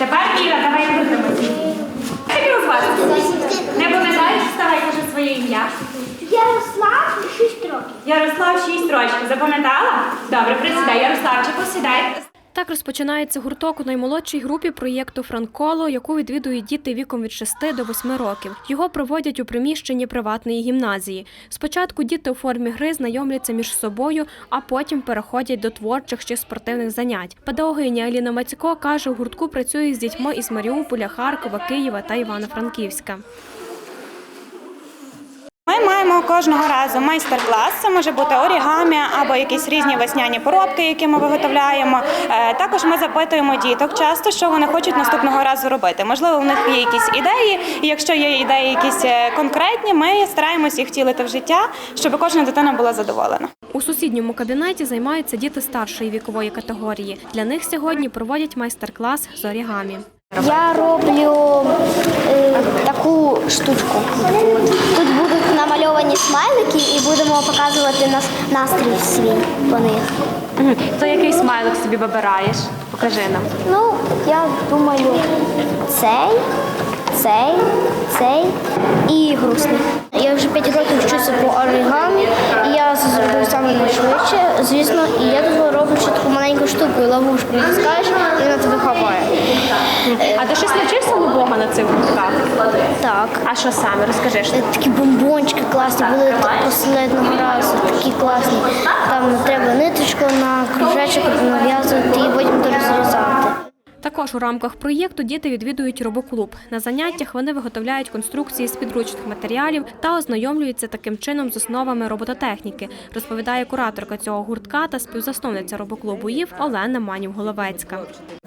Тепер Іра, давай крутимося. Як його? Не пам'ятаєш, вставай, кажи своє ім'я. Ярослав 6 років. Ярослав 6 років. Запам'ятала? Добре, присідай. Ярославчику, сідай. Так розпочинається гурток у наймолодшій групі проєкту Франколо, яку відвідують діти віком від 6 до 8 років. Його проводять у приміщенні приватної гімназії. Спочатку діти у формі гри знайомляться між собою, а потім переходять до творчих чи спортивних занять. Педагогиня Аліна Мацько каже, у гуртку працює з дітьми із Маріуполя, Харкова, Києва та Івано-Франківська. Ми кожного разу майстер-клас. Це може бути орігамі або якісь різні весняні поробки, які ми виготовляємо. Е, Також ми запитуємо діток часто, що вони хочуть наступного разу робити. Можливо, у них є якісь ідеї, і якщо є ідеї якісь е, конкретні, ми стараємось їх втілити в життя, щоб кожна дитина була задоволена. У сусідньому кабінеті займаються діти старшої вікової категорії. Для них сьогодні проводять майстер-клас з орігамі. Я роблю е, таку штучку. Тут намальовані смайлики і будемо показувати нас, настрій свій по них. То який смайлик собі вибираєш? Покажи нам. Ну, я думаю, цей, цей, цей і грустний. Я вже 5 років вчуся по оригамі, і я зробив саме найшвидше, звісно, і я тут роблю ще таку маленьку штуку, і ловушку натискаєш, і вона тебе хапає. А ти щось навчився нового на цих гуртках? Так. А що саме? Розкажи. що? Е, Такі бомбончики класні були так посередного разу, такі класні. Там треба ниточку на кружечок нав'язувати і потім. Також у рамках проєкту діти відвідують робоклуб. На заняттях вони виготовляють конструкції з підручних матеріалів та ознайомлюються таким чином з основами робототехніки, розповідає кураторка цього гуртка та співзасновниця робоклубу ІВ Олена Манів-Головецька.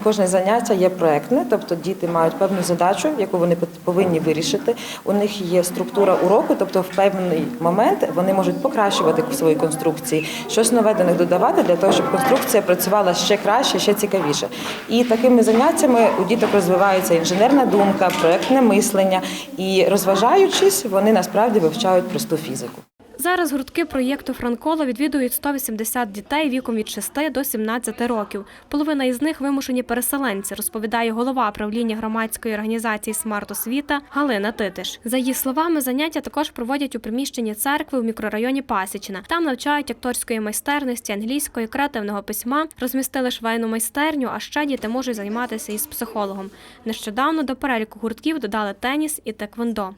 Кожне заняття є проектне, тобто діти мають певну задачу, яку вони повинні вирішити. У них є структура уроку, тобто в певний момент вони можуть покращувати свої конструкції, щось нове до них додавати для того, щоб конструкція працювала ще краще, ще цікавіше. І такими заняттями у діток розвивається інженерна думка, проектне мислення, і розважаючись, вони насправді вивчають просту фізику. Зараз гуртки проєкту Франколо відвідують 180 дітей віком від 6 до 17 років. Половина із них вимушені переселенці, розповідає голова правління громадської організації Смарт Освіта Галина Титиш. За її словами, заняття також проводять у приміщенні церкви у мікрорайоні Пасічна. Там навчають акторської майстерності, англійської, креативного письма, розмістили швейну майстерню, а ще діти можуть займатися із психологом. Нещодавно до переліку гуртків додали теніс і теквондо.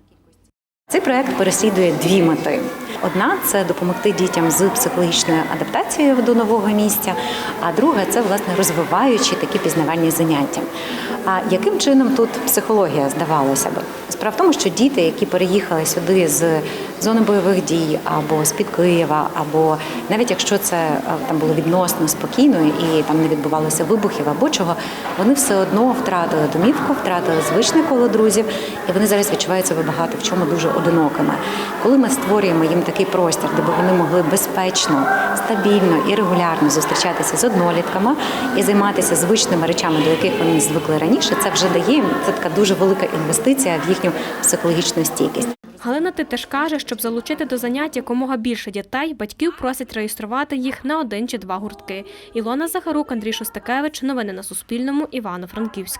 Цей проект переслідує дві мети. Одна це допомогти дітям з психологічною адаптацією до нового місця, а друга це власне розвиваючі такі пізнавальні заняття. А яким чином тут психологія здавалося би? Справа в тому, що діти, які переїхали сюди з зони бойових дій або з під Києва, або навіть якщо це е, там було відносно спокійно і там не відбувалося вибухів або чого, вони все одно втратили домівку, втратили звичне коло друзів, і вони зараз відчувають себе багато в чому дуже одинокими. Коли ми створюємо їм такий простір, де б вони могли безпечно, стабільно і регулярно зустрічатися з однолітками і займатися звичними речами, до яких вони звикли раніше, це вже дає їм це така дуже велика інвестиція в їхню психологічну стійкість. Галина Титиш каже, щоб залучити до занять якомога більше дітей, батьків просять реєструвати їх на один чи два гуртки. Ілона Захарук, Андрій Шостакевич. Новини на Суспільному. Івано-Франківськ.